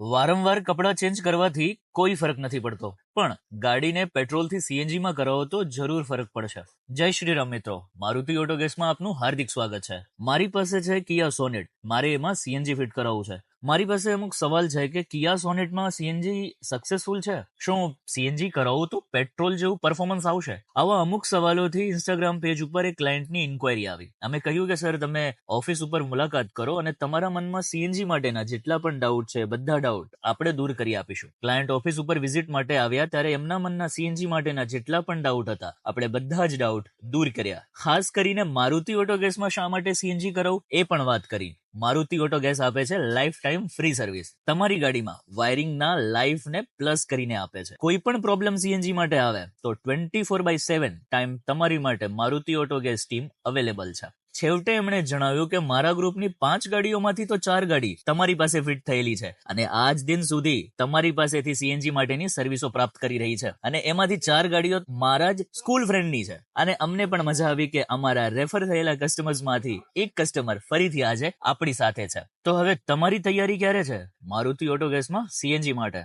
વારંવાર કપડાં ચેન્જ કરવાથી કોઈ ફરક નથી પડતો. પણ ગાડીને પેટ્રોલથી સીએનજીમાં કરાવો તો જરૂર ફરક પડશે. જય શ્રી રામ મિત્રો, મારુતિ ઓટો ગેસમાં આપનું હાર્દિક સ્વાગત છે. મારી પાસે છે કિયા સોનેટ. મારે એમાં સીએનજી ફિટ કરાવવું છે. મારી પાસે અમુક સવાલ છે કે કિયા સોનેટમાં સીએનજી સક્સેસફુલ છે? શું સીએનજી કરાવું તો? પેટ્રોલ જેવું પરફોર્મન્સ આવશે? આવા અમુક સવાલોથી ઇન્સ્ટાગ્રામ પેજ ઉપર એક ક્લાયન્ટની ઇન્ક્વાયરી આવી. અમે કહ્યું કે, સર, તમે ઓફિસ ઉપર મુલાકાત કરો અને તમારા મનમાં સીએનજી માટેના જેટલા પણ ડાઉટ છે, બધા ડાઉટ આપણે દૂર કરી આપીશું. ક્લાયન્ટ ઓફિસ ઉપર વિઝિટ માટે આવ્યા ત્યારે એમના મનના સીએનજી માટેના જેટલા પણ ડાઉટ હતા, આપણે બધા જ ડાઉટ દૂર કર્યા. ખાસ કરીને મારુતિ ઓટો ગેસમાં શા માટે સીએનજી કરાવું, એ પણ વાત કરી. મારુતિ ઓટો ગેસ આપે છે લાઈફ ટાઈમ ફ્રી સર્વિસ તમારી ગાડીમાં વાયરિંગના લાઈફ ને પ્લસ કરીને આપે છે. કોઈ પણ પ્રોબ્લેમ સીએનજી માટે આવે, તો twenty four by seven time તમારી માટે Maruti auto gas team available છે. છેવટે એમણે જણાવ્યું કે મારા ગ્રુપની પાંચ ગાડીઓમાંથી તો ચાર ગાડી તમારી પાસે ફિટ થયેલી છે અને આજ દિન સુધી તમારી પાસેથી સીએનજી માટેની સર્વિસો પ્રાપ્ત કરી રહી છે અને એમાંથી ચાર ગાડીઓ મારા જ સ્કૂલ ફ્રેન્ડની છે. અને અમને પણ મજા આવી કે અમારા રેફર થયેલા કસ્ટમર્સમાંથી એક કસ્ટમર ફરીથી આજે આપણી સાથે છે. તો હવે તમારી તૈયારી ક્યારે છે? મારુતિ ઓટો ગેસમાં સીએનજી માટે.